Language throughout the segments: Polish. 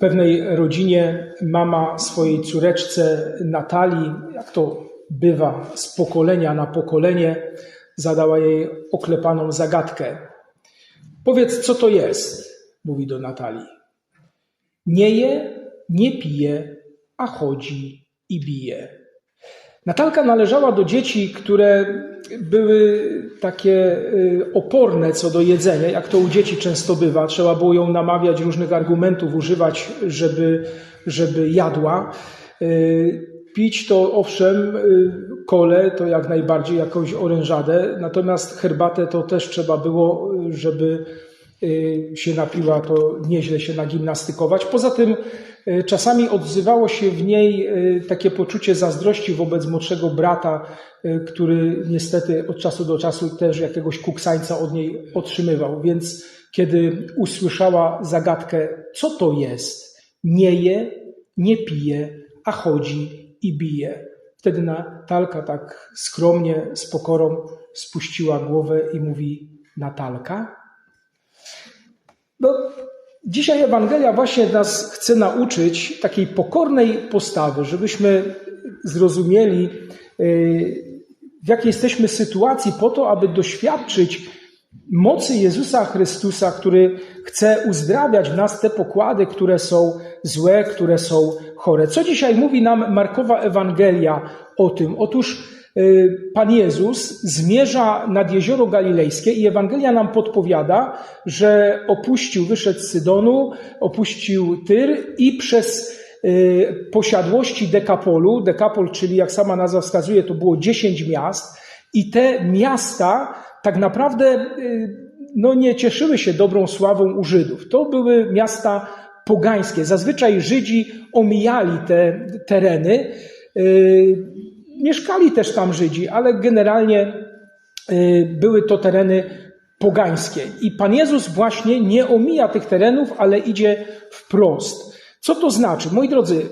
pewnej rodzinie mama swojej córeczce Natalii, jak to bywa z pokolenia na pokolenie, zadała jej oklepaną zagadkę. Powiedz, co to jest, mówi do Natalii. Nie je, nie pije, a chodzi i bije. Natalka należała do dzieci, które były takie y, oporne co do jedzenia, jak to u dzieci często bywa. Trzeba było ją namawiać, różnych argumentów używać, żeby, żeby jadła. Y, pić to owszem, y, kole to jak najbardziej, jakąś orężadę, natomiast herbatę to też trzeba było, żeby się napiła, to nieźle się nagimnastykować. Poza tym czasami odzywało się w niej e, takie poczucie zazdrości wobec młodszego brata, e, który niestety od czasu do czasu też jakiegoś kuksańca od niej otrzymywał. Więc kiedy usłyszała zagadkę, co to jest, nie je, nie pije, a chodzi i bije. Wtedy Natalka tak skromnie, z pokorą spuściła głowę i mówi: Natalka? Dzisiaj Ewangelia właśnie nas chce nauczyć takiej pokornej postawy, żebyśmy zrozumieli, y, w jakiej jesteśmy sytuacji, po to, aby doświadczyć mocy Jezusa Chrystusa, który chce uzdrawiać w nas te pokłady, które są złe, które są chore. Co dzisiaj mówi nam Markowa Ewangelia o tym? Otóż Pan Jezus zmierza nad jezioro galilejskie i Ewangelia nam podpowiada, że opuścił, wyszedł z Sydonu, opuścił Tyr i przez y, posiadłości Dekapolu, Dekapol, czyli jak sama nazwa wskazuje, to było dziesięć miast i te miasta tak naprawdę y, no, nie cieszyły się dobrą sławą u Żydów. To były miasta pogańskie. Zazwyczaj Żydzi omijali te tereny. Mieszkali też tam Żydzi, ale generalnie y, były to tereny pogańskie. I Pan Jezus właśnie nie omija tych terenów, ale idzie wprost. Co to znaczy? Moi drodzy,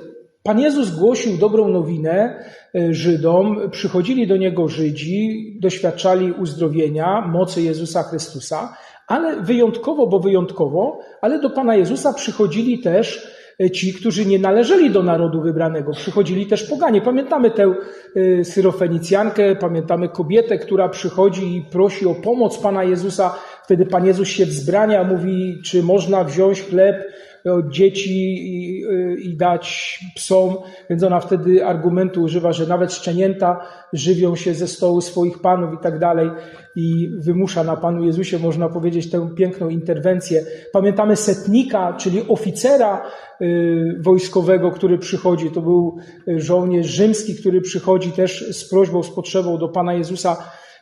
Pan Jezus głosił dobrą nowinę y, Żydom, przychodzili do Niego Żydzi, doświadczali uzdrowienia, mocy Jezusa Chrystusa, ale wyjątkowo, bo wyjątkowo, ale do Pana Jezusa przychodzili też ci, którzy nie należeli do narodu wybranego. Przychodzili też poganie. Pamiętamy tę y, syrofenicjankę, pamiętamy kobietę, która przychodzi i prosi o pomoc Pana Jezusa. Wtedy Pan Jezus się wzbrania, mówi, czy można wziąć chleb od dzieci i, y, i dać psom. Więc ona wtedy argumentu używa, że nawet szczenięta żywią się ze stołu swoich panów i tak dalej. I wymusza na Panu Jezusie, można powiedzieć, tę piękną interwencję. Pamiętamy setnika, czyli oficera, Y, wojskowego, który przychodzi. To był żołnierz rzymski, który przychodzi też z prośbą, z potrzebą do Pana Jezusa.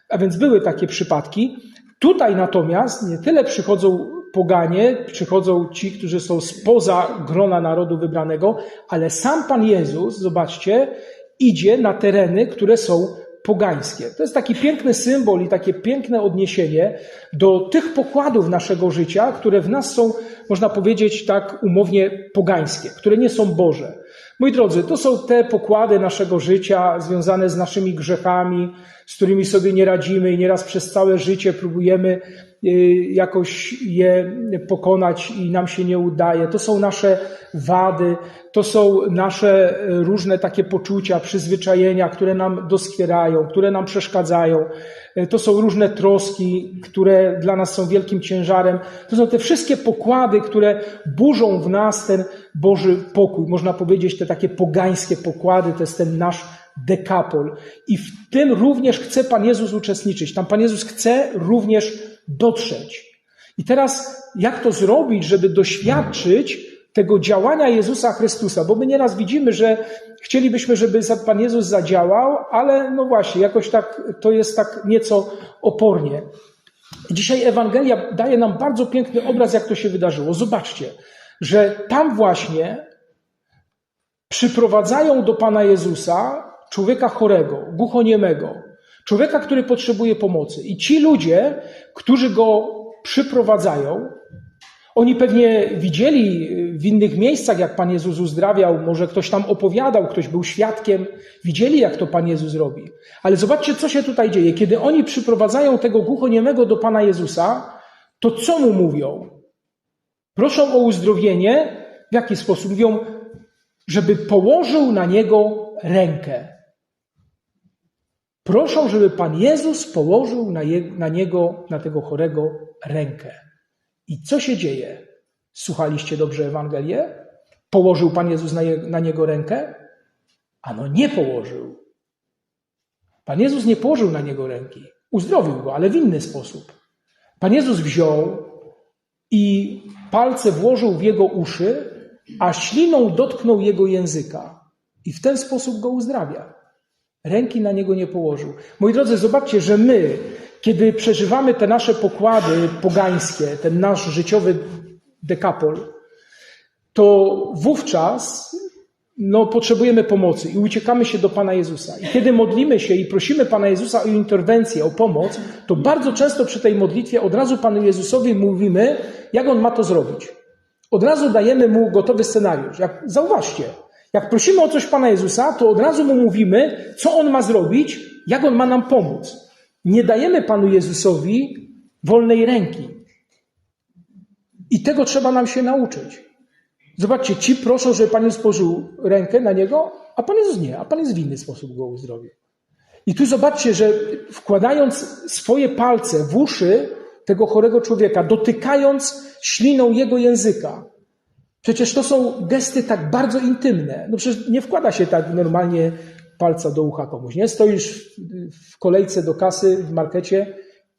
A więc były takie przypadki. Tutaj natomiast nie tyle przychodzą poganie, przychodzą ci, którzy są spoza grona narodu wybranego, ale sam Pan Jezus, zobaczcie, idzie na tereny, które są pogańskie. To jest taki piękny symbol i takie piękne odniesienie do tych pokładów naszego życia, które w nas są, można powiedzieć tak umownie, pogańskie, które nie są Boże. Moi drodzy, to są te pokłady naszego życia związane z naszymi grzechami, z którymi sobie nie radzimy i nieraz przez całe życie próbujemy y, jakoś je pokonać i nam się nie udaje. To są nasze wady, to są nasze różne takie poczucia, przyzwyczajenia, które nam doskwierają, które nam przeszkadzają. To są różne troski, które dla nas są wielkim ciężarem. To są te wszystkie pokłady, które burzą w nas ten Boży pokój. Można powiedzieć, te takie pogańskie pokłady, to jest ten nasz dekapol. I w tym również chce Pan Jezus uczestniczyć. Tam Pan Jezus chce również dotrzeć. I teraz, jak to zrobić, żeby doświadczyć tego działania Jezusa Chrystusa, bo my nieraz widzimy, że chcielibyśmy, żeby Pan Jezus zadziałał, ale no właśnie, jakoś tak to jest tak nieco opornie. Dzisiaj Ewangelia daje nam bardzo piękny obraz, jak to się wydarzyło. Zobaczcie, że tam właśnie przyprowadzają do Pana Jezusa człowieka chorego, głuchoniemego, człowieka, który potrzebuje pomocy. I ci ludzie, którzy go przyprowadzają, oni pewnie widzieli w innych miejscach, jak Pan Jezus uzdrawiał, może ktoś tam opowiadał, ktoś był świadkiem, widzieli, jak to Pan Jezus robi. Ale zobaczcie, co się tutaj dzieje. Kiedy oni przyprowadzają tego głuchoniemego do Pana Jezusa, to co mu mówią? Proszą o uzdrowienie, W jaki sposób? Mówią, żeby położył na niego rękę. Proszą, żeby Pan Jezus położył na, je, na niego, na tego chorego rękę. I co się dzieje? Słuchaliście dobrze Ewangelię? Położył Pan Jezus na, je, na niego rękę? Ano nie położył. Pan Jezus nie położył na niego ręki. Uzdrowił go, ale w inny sposób. Pan Jezus wziął i palce włożył w jego uszy, a śliną dotknął jego języka. I w ten sposób go uzdrawia. Ręki na niego nie położył. Moi drodzy, zobaczcie, że my, kiedy przeżywamy te nasze pokłady pogańskie, ten nasz życiowy dekapol, to wówczas no, potrzebujemy pomocy i uciekamy się do Pana Jezusa. I kiedy modlimy się i prosimy Pana Jezusa o interwencję, o pomoc, to bardzo często przy tej modlitwie od razu Panu Jezusowi mówimy, jak On ma to zrobić. Od razu dajemy Mu gotowy scenariusz. Jak, zauważcie, jak prosimy o coś Pana Jezusa, to od razu Mu mówimy, co On ma zrobić, jak On ma nam pomóc. Nie dajemy Panu Jezusowi wolnej ręki. I tego trzeba nam się nauczyć. Zobaczcie, ci proszą, żeby Pan Jezus położył rękę na niego, a Pan Jezus nie, a Pan Jezus w inny sposób go uzdrowił. I tu zobaczcie, że wkładając swoje palce w uszy tego chorego człowieka, dotykając śliną jego języka, przecież to są gesty tak bardzo intymne. No przecież nie wkłada się tak normalnie palca do ucha komuś, nie? Stoisz w kolejce do kasy w markecie,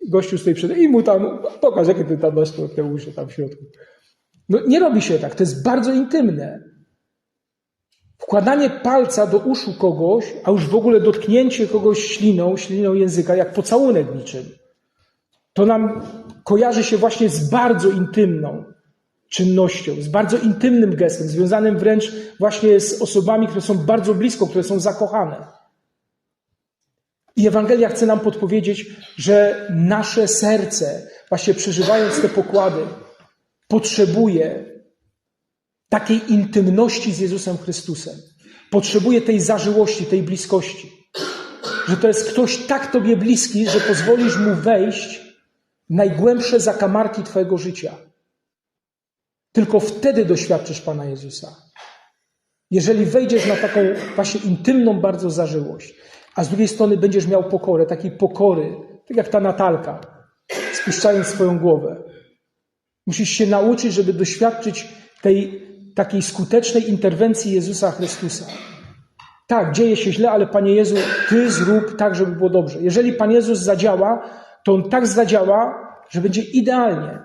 gościu stoi przed i mu tam, pokaż, jakie ty tam masz te uszy tam w środku. No nie robi się tak, to jest bardzo intymne. Wkładanie palca do uszu kogoś, a już w ogóle dotknięcie kogoś śliną, śliną języka, jak pocałunek niczym, to nam kojarzy się właśnie z bardzo intymną czynnością, z bardzo intymnym gestem, związanym wręcz właśnie z osobami, które są bardzo blisko, które są zakochane. I Ewangelia chce nam podpowiedzieć, że nasze serce, właśnie przeżywając te pokłady, potrzebuje takiej intymności z Jezusem Chrystusem. Potrzebuje tej zażyłości, tej bliskości. Że to jest ktoś tak Tobie bliski, że pozwolisz mu wejść w najgłębsze zakamarki Twojego życia. Tylko wtedy doświadczysz Pana Jezusa. Jeżeli wejdziesz na taką właśnie intymną bardzo zażyłość, a z drugiej strony będziesz miał pokorę, takiej pokory, tak jak ta Natalka, spuszczając swoją głowę. Musisz się nauczyć, żeby doświadczyć tej takiej skutecznej interwencji Jezusa Chrystusa. Tak, dzieje się źle, ale Panie Jezu, Ty zrób tak, żeby było dobrze. Jeżeli Pan Jezus zadziała, to On tak zadziała, że będzie idealnie.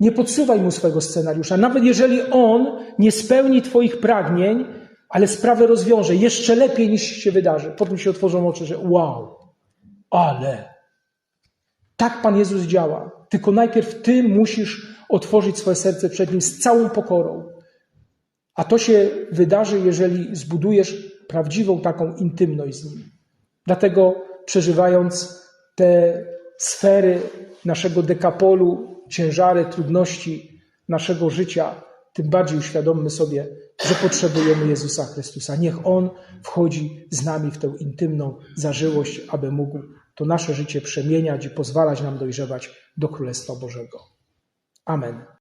Nie podsuwaj Mu swojego scenariusza. Nawet jeżeli On nie spełni Twoich pragnień, ale sprawę rozwiąże jeszcze lepiej niż się wydarzy. Potem się otworzą oczy, że wow, ale tak Pan Jezus działa. Tylko najpierw Ty musisz otworzyć swoje serce przed Nim z całą pokorą. A to się wydarzy, jeżeli zbudujesz prawdziwą taką intymność z Nim. Dlatego przeżywając te sfery naszego dekapolu, ciężary, trudności naszego życia, tym bardziej uświadommy sobie, że potrzebujemy Jezusa Chrystusa. Niech On wchodzi z nami w tę intymną zażyłość, aby mógł to nasze życie przemieniać i pozwalać nam dojrzewać do Królestwa Bożego. Amen.